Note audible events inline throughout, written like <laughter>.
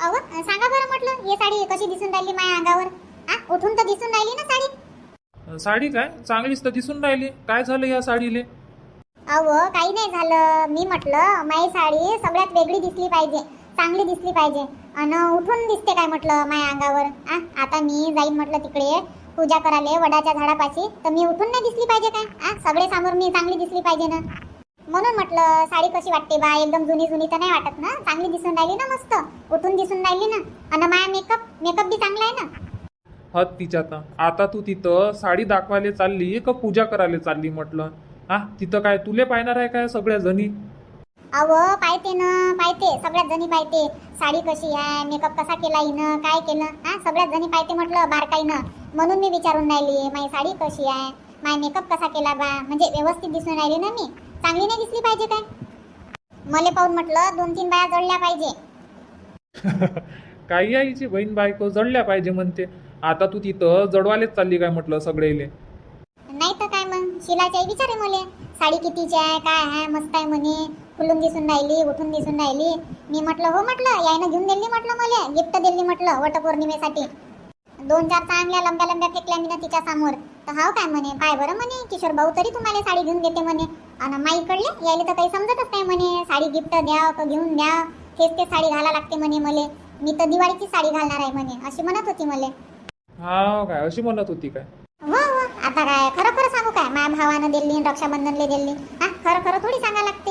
अहो सांगा बरं म्हटलं ही साडी कशी दिसून राहिली माझ्या अंगावर? आ उठून तर दिसून राहिली ना साडी? साडी काय? चांगलीच तर दिसून राहिली. काय झालं या साडीले? अहो काही नाही झालं. मी म्हटलं माझी साडी सगळ्यात वेगळी दिसली पाहिजे चांगली दिसली पाहिजे. आणि उठून दिसते काय म्हटलं माझ्या अंगावर? आ आता मी जाईन म्हटलं तिकडे पूजा करायला वडाच्या झाडापाशी. तर मी उठून नाही दिसली पाहिजे काय? आ सगळे समोर मी चांगली दिसली पाहिजे ना? म्हणून म्हटलं साडी कशी वाटते बा? एकदम जुनी जुनी तर नाही वाटत ना? चांगली दिसून राहिली ना मस्त? उठून दिसून राहिली ना? आणि माझा मेकअप मेकअप बी चांगला आहे ना? हत तिच्यात आता. तू तिथं साडी दाखवायला चालली का पूजा करायला चालली म्हटलं? हा? तिथं काय तुले पाहणार आहे काय सगळ्या जणी? अहो पाहते ना पाहते. सगळ्यात जणी पाहते. साडी कशी आहे मेकअप कसा केला हिनं काय केलं? हा? सगळ्यात जणी पाहते म्हटलं बारकाईनं. म्हणून मी विचारून राहिली माझी साडी कशी आहे? माझा मेकअप कसा केला बा? म्हणजे व्यवस्थित दिसून राहिली ना मी. चांगली नाही दिसली पाहिजे काय? मले पाहून म्हटलं दोन तीन बाया जोडल्या पाहिजे. <laughs> काही आईची बहीण बायको जडल्या पाहिजे म्हणते. आता तू तिथं जडवालेच चालली काय म्हटलं सगळेले? नाही तर काय मग? शिलाच्या विचारे मले. साडी कितीची आहे काय आहे मस्त आहे म्हणे. फुलून दिसून राहिली उठून दिसून राहिली. मी म्हटलं हो म्हटलं यायनं घेऊन दिली म्हटलं मला. गिफ्ट दिली म्हटलं वटपौर्णिमेसाठी. दोन चार चांगल्या लंब्या लंब्या फेकल्या मी तिच्या समोर. तर हाव काय म्हणे? पाय बरं म्हणे किशोर भाऊ तरी तुम्हाला साडी घेऊन देते म्हणे. आणि माईकडले यायला तर काही समजतच नाही म्हणे साडी गिफ्ट द्या का घेऊन द्या तेच ते साडी घाला लागते म्हणे मले. मी तर दिवाळीची साडी घालणार आहे म्हणे अशी म्हणत होती मले. हा काय अशी म्हणत होती काय? हो हो. आता काय खरं खरं सांगू काय? माझ्या भावानं दिली रक्षाबंधनले दिली हा खरं खरं थोडी सांगा लागते.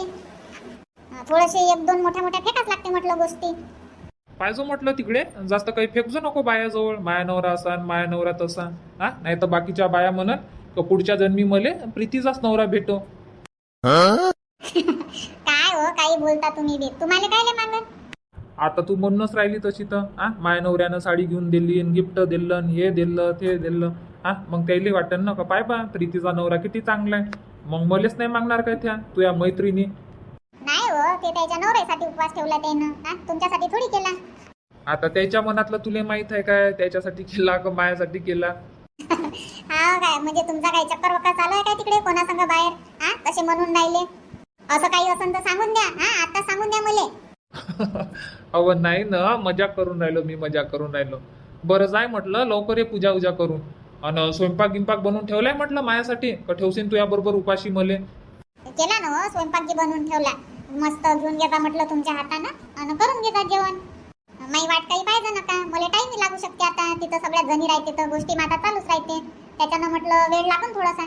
हा, थोडेसे एक दोन मोठ्या मोठ्या फेकाच लागते म्हटलं गोष्टी. पाहिजे म्हटलं तिकडे जास्त काही फेकजो नको बायाजवळ. माया नवरा असा माया नवरा तसा. हा नाही तर बाकीच्या बाया म्हणत का पुढच्या जन्मी मले प्रीतीचाच नवरा भेटो. काय हो काही बोलता तुम्ही बी. तुम्हाला काय लय मागत आता तू म्हणूनच राहिली तशी तर. हा माया नवऱ्यानं साडी घेऊन दिली गिफ्ट दिलं न हे दिलं ते दिलं. हा मग त्याला वाटन ना का? पाय बा प्रीतीचा नवरा किती चांगला आहे. मग मलेच नाही मागणार काय त्या तुझ्या मैत्रिणी. नाही हो ते त्याच्या नवऱ्यासाठी उपवास ठेवला त्यानं. हा तुमच्यासाठी थोडी केला. आता त्याच्या मनातलं तुले माहीत आहे काय? त्याच्यासाठी केला का मायासाठी केला? हा काय म्हणजे तुमचा काही चक्कर वक्कर चालू आहे काय तिकडे? कोणासंग बाहेर? हा तसे म्हणून राहिले. असं काही असेल तर सांगून द्या. हा आता सांगून द्या मले. <laughs> अव नाही ना मजाक करून राहिलो मी मजाक करून राहिलो. बरं जाय म्हटलं लवकर ये पूजा उजा करून. आणि स्वयंपाक गिंपाक बनवून ठेवलाय म्हटलं मायासाठी? का ठेवशील तुझ्या बरोबर उपाशी मले? केला ना हो स्वयंपाक जे बनवून ठेवला. मस्त घेऊन घेता म्हटलं तुमच्या हातानं. आणि करून घेता जेवण. माई वाट काही पाहिजे नका मला टाइम लागू शकते आता. तिथं सगळ्या जणी राहते तर गोष्टी माझा चालूच राहते. त्याच्यानं म्हटलं वेळ लागून थोडासा.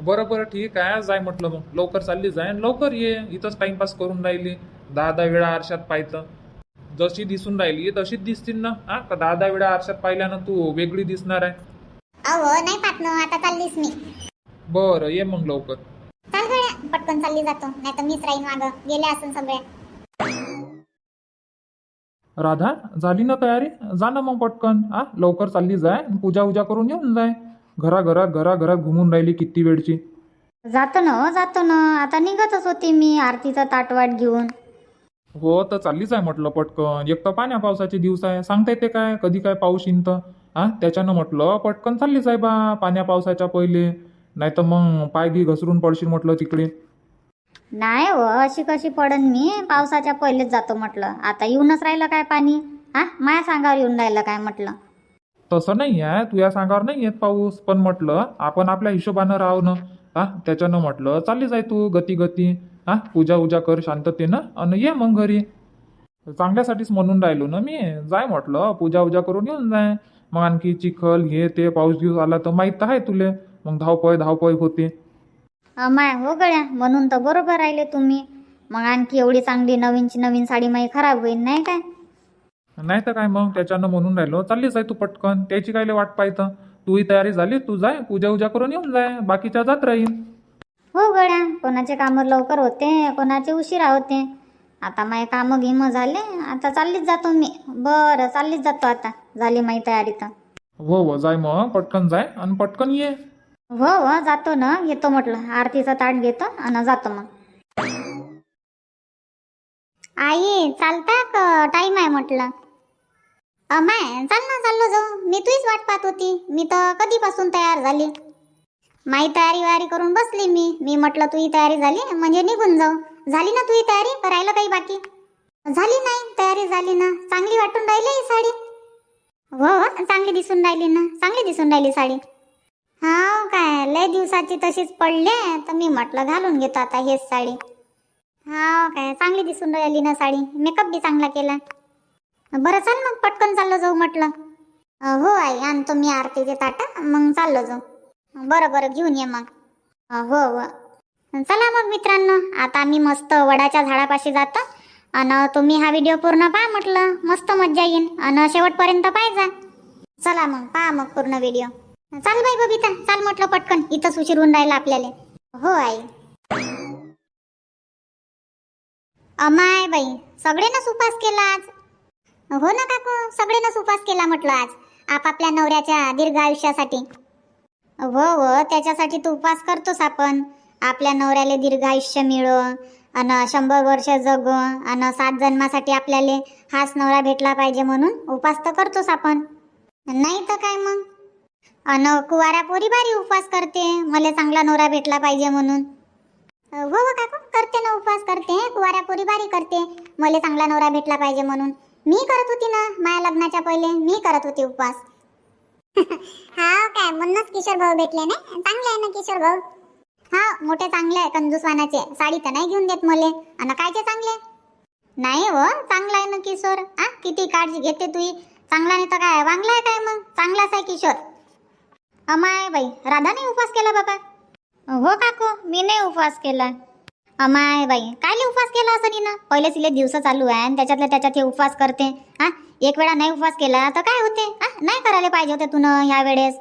बरं बरं ठीक आहे. जाय म्हटलं मग. लवकर चालली जाय आणि लवकर ये. इथंच टाइमपास करून राहिली. दहा दहा वेळा आरशात पाहतं जशी दिसून राहिली तशीच दिसतील ना? हा का दहा दहा वेळा आरशात पाहिल्यानं तू वेगळी दिसणार आहे? अहो नाही पाहत ना. आता चाललीच मी. बरं ये मग लवकर. चाल गड्या. पटकन चालली जातो. नाही तर मीच राहीन मागं. गेले असून सगळे राधा झाली ना तयारी? जा ना मग पटकन. आ लवकर चालली जाय पूजा उजा करून येऊन जाय. घरा घरात घरा घरात घुमून राहिली किती वेळची. जातो ना हो जातो ना. आता निघतच होती मी आरतीचा ताटवाट घेऊन. हो तर चाललीच आहे म्हटलं पटकन. एक तर पाण्या पावसाचे दिवस आहे. सांगता येते काय? कधी काय पाऊस येईन तर. हा त्याच्यानं म्हटलं पटकन चाललीच आहे बा पाण्या पावसाच्या पहिले. नाही तर मग पाय घी घसरून पडशील म्हटलं तिकडे. नाही हो अशी कशी पडन मी? पावसाच्या पहिलेच जातो म्हटलं. आता येऊनच राहिलं काय पाणी? हा? माया सांगावर येऊन राहिलं काय म्हटलं? तसं नाही आहे. तुझ्या सांगावर नाही येत पाऊस. पण म्हटलं आपण आपल्या हिशोबानं राहू ना. हा? त्याच्यानं म्हटलं चालली जाय तू गती गती हा? पूजा उजा कर शांततेनं आणि ये मग घरी. चांगल्यासाठीच म्हणून राहिलो ना मी. जाय म्हटलं पूजा उजा करून येऊन जाय. मग आणखी चिखल हे ते पाऊस दिवस आला तर माहीत तर आहे तुले. मग धावपळ धावपळ होते. अमाय हो गड्या म्हणून तर बरोबर राहिले तुम्ही. मग आणखी एवढी चांगली नवीनची नवीन साडी माई खराब होईल नाही काय? नाही तर काय मग त्याच्यानं म्हणून राहिलो. चालली जाय तू पटकन. त्याची काय वाट पाहतं? तूही तयारी झाली तू जाय पूजा उजा करून येऊन जाय. बाकीच्या जात राहील हो गड्या कोणाचे कामं लवकर होते कोणाचे उशिरा होते. आता माय कामं गिमं झाले आता चाललीच जातो मी. बरं चाललीच जातो आता. झाली माई तयारी तर. हो हो जाय मग. पटकन जाय आणि पटकन ये. हो हो जातो ना. घेतो म्हटलं. आरतीचा ताट घेतो आणि जातो मग. आई चालता टाइम आहे म्हटलं. अमाय चाल ना चाललो जाऊ. मी तुझीच वाट पाहत होती. मी तर कधीपासून तयार झाली. माई तयारी वयारी करून बसली मी. मी म्हटलं तुझी तयारी झाली? म्हणजे निघून जाऊ. झाली ना तुझी तयारी? करायला काही बाकी? झाली नाही. तयारी झाली ना. चांगली वाटून राहिली ही साडी. हो चांगली दिसून राहिली ना. चांगली दिसून राहिली साडी. हा काय लय दिवसाची तशीच पडले तर मी म्हटलं घालून घेतो आता हेच साडी. हा काय चांगली दिसून राहिली ना साडी मेकअप बी चांगला केला. बरं चाल मग पटकन चाललो जाऊ म्हटलं. हो आई आणतो मी आरतीचे ताटा मग चाललो जाऊ. बरं बरं घेऊन ये मग. हो हो. चला मग मित्रांनो आता आम्ही मस्त वडाच्या झाडापाशी जातो. आणि तुम्ही हा व्हिडिओ पूर्ण पहा म्हटलं मस्त मज्जा येईन. आणि शेवटपर्यंत पाहिजा चला मग पहा मग पूर्ण व्हिडिओ. चाल बाई बबिता चाल म्हटलं पटकन. इथंच उशीर होऊन राहिला आपल्याला. हो आई. अमाय बाई सगळेनच उपास केला आज. हो ना काकू? सगळेनच उपास केला म्हटलं आज आपापल्या नवऱ्याच्या दीर्घ आयुष्यासाठी. हो हो त्याच्यासाठी तू उपास करतोस आपण. आपल्या नवऱ्याला दीर्घ आयुष्य मिळो आणि शंभर वर्ष जगो आणि सात जन्मासाठी आपल्याला हाच नवरा भेटला पाहिजे म्हणून उपास तर करतोस आपण. नाही तर काय मग? अन कुवारा पोरी बारी उपवास करते. मला चांगला नवरा भेटला पाहिजे म्हणून. हो हो काकू करते ना उपवास करते. कुवाऱ्या पोरी बारी करते. मला चांगला नवरा भेटला पाहिजे म्हणून. मी करत होती ना माझ्या लग्नाच्या पहिले. मी करत होती उपवास. <laughs> हा काय म्हणूनच किशोर भाऊ भेटले ना चांगले आहे ना किशोर भाऊ? हा मोठे चांगले आहे कंजूसवानाचे. साडी तर नाही घेऊन देत मले. आणि कायचे चांगले? नाही हो चांगला आहे ना किशोर. आ किती काळजी घेते तुही चांगला नाही तर काय वांगला आहे काय मग? चांगलाच आहे किशोर. अमाय बाई राधाने उपवास केला बाबा? हो काकू मी नाही उपवास केला. अमाय बाई कायले उपवास केला असं नी ना पहिले तिले दिवस चालू आहे आणि त्याच्यातल्या त्याच्यात हे उपवास करते. हा? एक वेळा नाही उपवास केला तर काय होते? हा? नाही करायला पाहिजे होते तू ह्या वेळेस.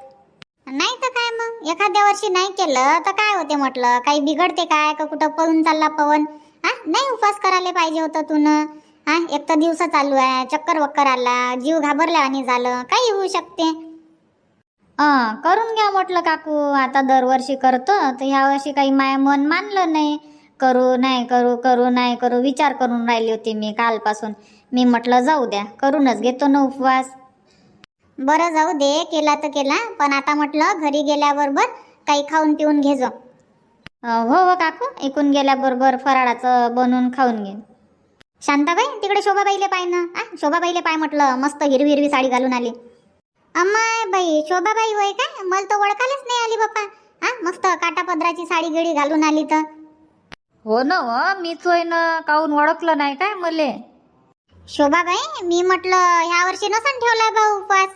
नाही तर काय मग? एखाद्या वर्षी नाही केलं तर काय होते म्हटलं? काही बिघडते काय? का कुठं पळून चालला पवन? हा? नाही उपवास करायला पाहिजे होतं तून हा? एक तर दिवस चालू आहे चक्कर वक्कर आला जीव घाबरला आणि झालं. काही होऊ शकते. हां करून घ्या म्हटलं काकू. आता दरवर्षी करतो. तर ह्या वर्षी काही माय मन मानलं नाही. करू नाही करू करू नाही करू. विचार करून राहिली होती मी कालपासून. मी म्हटलं जाऊ द्या. करूनच घेतो ना उपवास. बरं जाऊ दे. केला तर केला. पण आता म्हटलं घरी गेल्याबरोबर काही खाऊन पिऊन घे जो अं, हो हो काकू. ऐकून गेल्याबरोबर फराळाचं बनवून खाऊन घेईन शांताबाई तिकडे शोभाबाईले पाय ना. आ शोभाबाईले पाय म्हटलं मस्त हिरवी हिरवी साडी घालून आली. अम्माय बाई शोभाबाई होय काय? मला तर ओळखायलाच नाही आली बाप्पा हा मस्त काटा पदराची साडी गिडी घालून आली तर. हो ना हो मीच होय ना काहून ओळखलं नाही काय मले? शोभाबाई मी म्हटलं ह्या वर्षी नसन ठेवला बा उपवास?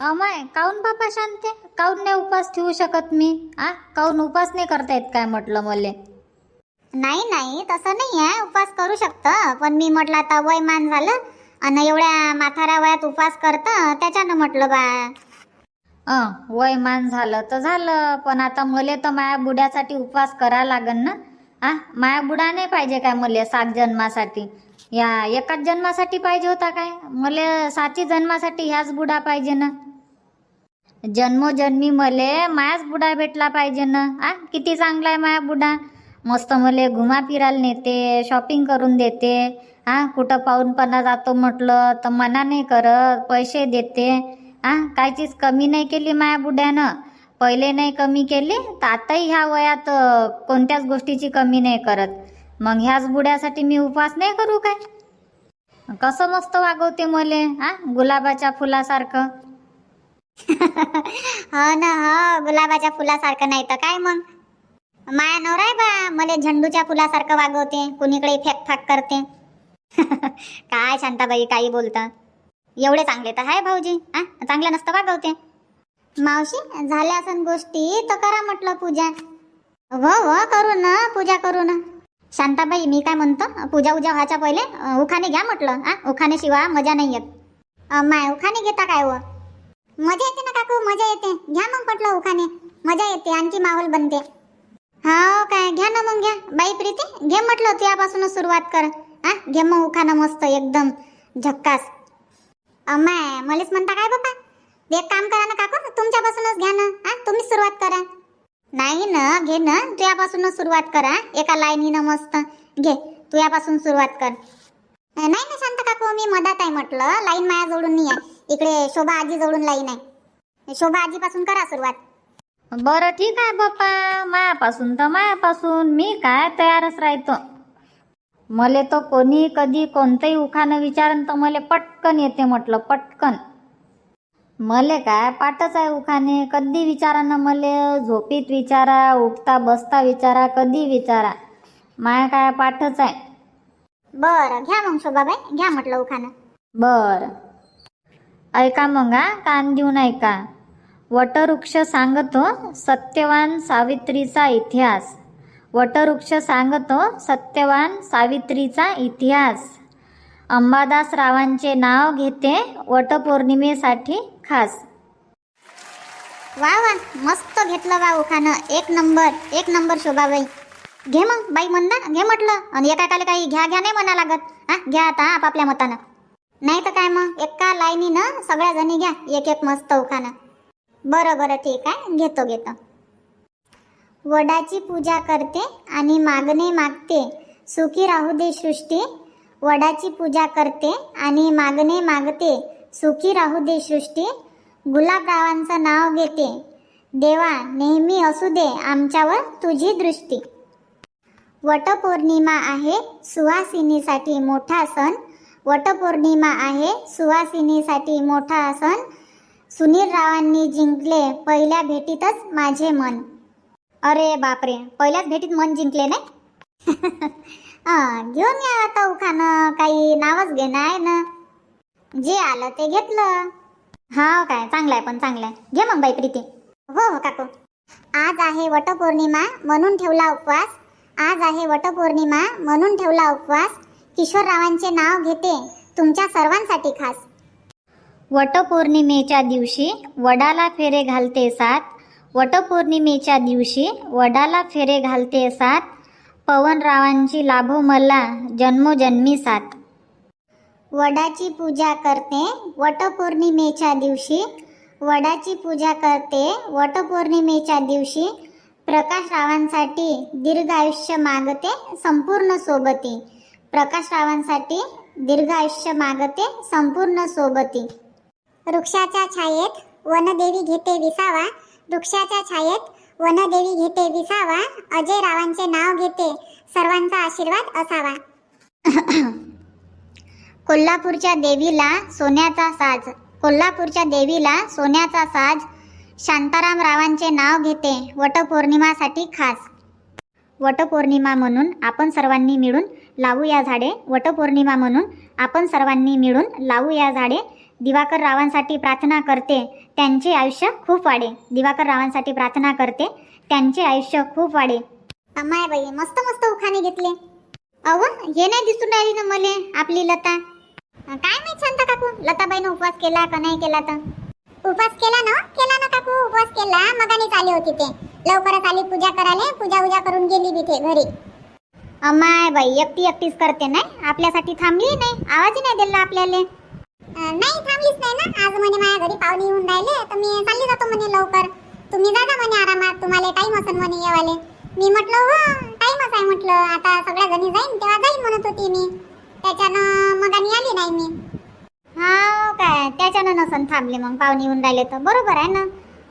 अमाय काहून बापा शांते? काहून नाही उपास ठेवू शकत मी? आ काहून उपास नाही करता येत काय म्हटलं मले? नाही नाही तसं नाही आहे उपवास करू शकतं पण मी म्हटलं आता वय मान झालं आणि एवढ्या माथारा वयात उपवास करतं त्याच्यानं म्हटलं बा. अं, वय मान झालं तर झालं पण आता मले तर माया बुड्यासाठी उपवास करा लागन ना. आ माया बुडा नाही पाहिजे काय मले सात जन्मासाठी? या एकाच जन्मासाठी पाहिजे होता काय? मले साती जन्मासाठी ह्याच बुडा पाहिजे ना. जन्मोजन्मी मले मायाच बुडा भेटला पाहिजे ना. आ किती चांगला आहे माया बुडा. मस्त मले घुमा फिरायला नेते शॉपिंग करून देते. हा कुठं पाहूनपणा जातो म्हटलं तर मना नाही करत पैसे देते. आ कायचीच कमी नाही केली माया बुड्यानं. पहिले नाही कमी केली तर आताही ह्या वयात कोणत्याच गोष्टीची कमी नाही करत. मग ह्याच बुड्यासाठी मी उपवास नाही करू काय? कसं मस्त वागवते मले हा गुलाबाच्या फुलासारखं. <laughs> हो ना हो गुलाबाच्या फुलासारखं नाही तर काय मग? माया नवराय बा मला झेंडूच्या फुलासारखं वागवते कुणीकडे फेक फाक करते. <laughs> काय शांताबाई काही बोलता? एवढे चांगले तर आहे भाऊजी आ? चांगले नसतं वागवते मावशी झाल्या असन गोष्टी तर करा म्हटलं पूजा. व व करू ना पूजा करू ना. शांताबाई मी काय म्हणतो पूजा उजा व्हायच्या पहिले उखाने घ्या म्हटलं आ? उखाने शिवा मजा नाही येत. माय उखाने घेता काय व? मजा येते ना काकू मजा येते. घ्या मग म्हटलं उखाने मजा येते आणखी माहोल बनते. हा काय घ्या ना मग घ्या. बाई प्रीती घे म्हटलं तुझ्यापासूनच सुरुवात कर. हा? घे मग उखाणं मस्त एकदम झक्कास. अमाय मलेच म्हणता काय बाबा एक काम करा ना काकू तुमच्यापासूनच घ्या ना हा? तुम्हीच सुरुवात करा. नाही ना घे ना तुझ्यापासूनच सुरुवात करा एका लाईनीनं मस्त. घे तुझ्यापासून सुरुवात कर. नाही ना शांत काकू मी मधात आहे म्हटलं लाईन माया जोडून नाही आहे. इकडे शोभा आजी जोडून लाईन आहे. शोभा आजीपासून करा सुरुवात. बरं ठीक आहे बाप्पा मायापासून तर मायापासून. मी काय तयारच राहतो. मले तर कोणी कधी कोणतंही उखाणं विचारन तर मले पटकन येते म्हटलं पटकन. मले काय पाठच आहे उखाणे कधी विचारा ना मले? झोपीत विचारा उठता बसता विचारा कधी विचारा. माया काय पाठच आहे? बरं घ्या मग शोभाबाई घ्या म्हटलं उखाणं. बर. ऐका मग हा कान देऊन ऐका. वटवृक्ष सांगतो सत्यवान सावित्रीचा इतिहास. वटवृक्ष सांगतो सत्यवान सावित्रीचा इतिहास. अंबादास रावांचे नाव घेते वटपौर्णिमेसाठी खास. वा वा मस्त घेतलं वा उखानं. एक नंबर एक नंबर शोभाबाई. घे मग बाई म्हणदा घे म्हटलं. आणि एकाकाला काही घ्या घ्या नाही म्हणा लागत. हा घ्या आता आपापल्या मतानं. नाही तर काय मग एका लाईनीनं सगळ्या जणी घ्या एक एक मस्त उखानं. बरं बरं ठीक आहे. घेतो घेतो. वडाची पूजा करते आणि मागणे मागते. सुखी राहू दे सृष्टी. वडाची पूजा करते आणि मागणे मागते. सुखी राहू दे सृष्टी. गुलाबरावांचं नाव घेते. देवा नेहमी असू दे आमच्यावर तुझी दृष्टी. वटपौर्णिमा आहे सुवासिनीसाठी मोठा सण. वटपौर्णिमा आहे सुवासिनीसाठी मोठा सण. सुनील रावांनी जिंकले पहिल्या भेटीतच माझे मन. अरे बापरे पहिल्याच भेटीत मन जिंकले नाही? <laughs> घेऊन या आता उखानं काही नावच घेणं आहे ना. जे आलं ते घेतलं. हा हो काय चांगलं आहे पण चांगलं आहे. घे मग बाई प्रीती. हो हो काकू. आज आहे वटपौर्णिमा म्हणून ठेवला उपवास. आज आहे वटपौर्णिमा म्हणून ठेवला उपवास. किशोररावांचे नाव घेते तुमच्या सर्वांसाठी खास. वटपौर्णिमेच्या दिवशी वडाला फेरे घालते सात वटपौर्णिमेच्या दिवशी वडाला फेरे घालते सात. पवनरावांची लाभो मला जन्मोजन्मी साथ वडाची पूजा करते वटपौर्णिमेच्या दिवशी. वडाची पूजा करते वटपौर्णिमेच्या दिवशी. प्रकाशरावांसाठी दीर्घायुष्य दीर्घ आयुष्य मागते संपूर्ण सोबती. प्रकाशरावांसाठी दीर्घायुष्य दीर्घ आयुष्य मागते संपूर्ण सोबती. वृक्षाच्या छायेत वनदेवी घेते विसावा. वृक्षाच्या छायेत वनदेवी घेते विसावा अजय रावांचे नाव घेते सर्वांचा आशीर्वाद असावा. <clears throat> कोल्हापूरच्या देवीला सोन्याचा साज कोल्हापूरच्या देवीला सोन्याचा साज शांताराम रावांचे नाव घेते वटपौर्णिमासाठी खास. वटपौर्णिमा म्हणून आपण सर्वांनी मिळून लावू या झाडे वटपौर्णिमा म्हणून आपण सर्वांनी मिळून लावू या झाडे दिवाकर रावांसाठी प्रार्थना करते त्यांचे आयुष्य खूप वाढे. दिवाकर रावांसाठी प्रार्थना करते त्यांचे आयुष्य खूप वाढे. अमाय बाई मस्त मस्त उखाणे घेतले. अव हे नाही दिसून राहिली ना मले आपली लता. काय माहीत शांता काकू लताबाईनं उपवास केला का नाही केला तर? उपवास केला ना केला ना काकू उपवास केला. मगानेच आली होती ते. लवकरच आली पूजा करायला. पूजा उजा करून गेली तिथे घरी. अमाय बाई एकटी एकटीच करते नाही? आपल्यासाठी थांबली नाही. आवाजही नाही दिला आपल्याला. नाही थांबलीच नाही ना. आज म्हणे माझ्या घरी पाहुणे येऊन राहिले. तर मी चालली जातो म्हणे लवकर. तुम्ही जा म्हणे आरामात. तुम्हाला टाइम असेल म्हणे येवाले. मी म्हटलं हो टाइमच आहे म्हटलं. आता सगळ्या जणी जाईन तेव्हा जाईन म्हणत होती मी. त्याच्यानं मग आणि आली नाही मी. हा काय? त्याच्यानं नसन थांबले मग. पाहुणे येऊन राहिले तर. बरोबर आहे ना.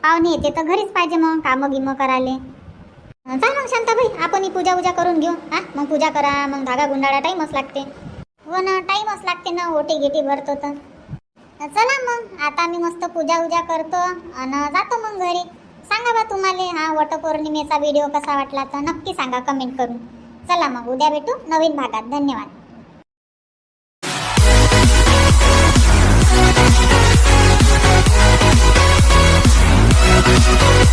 पाहुणे येते तर घरीच पाहिजे मग. कामं गिमं करायले. चल मग शांताबाई. आपण ही पूजा उजा करून घेऊ. हा? मग पूजा करा. मग धागा गुंडाळा टाईमच लागते. हो ना टाईमच लागते ना. ओटी गिटी भरतो तर. चला मग आता मी मस्त पूजा उजा करतो आणि जातो मग घरी. सांगा बा तुम्हाला हा वटपौर्णिमेचा व्हिडिओ कसा वाटला तर नक्की सांगा कमेंट करून. चला मग उद्या भेटू नवीन भागात. धन्यवाद.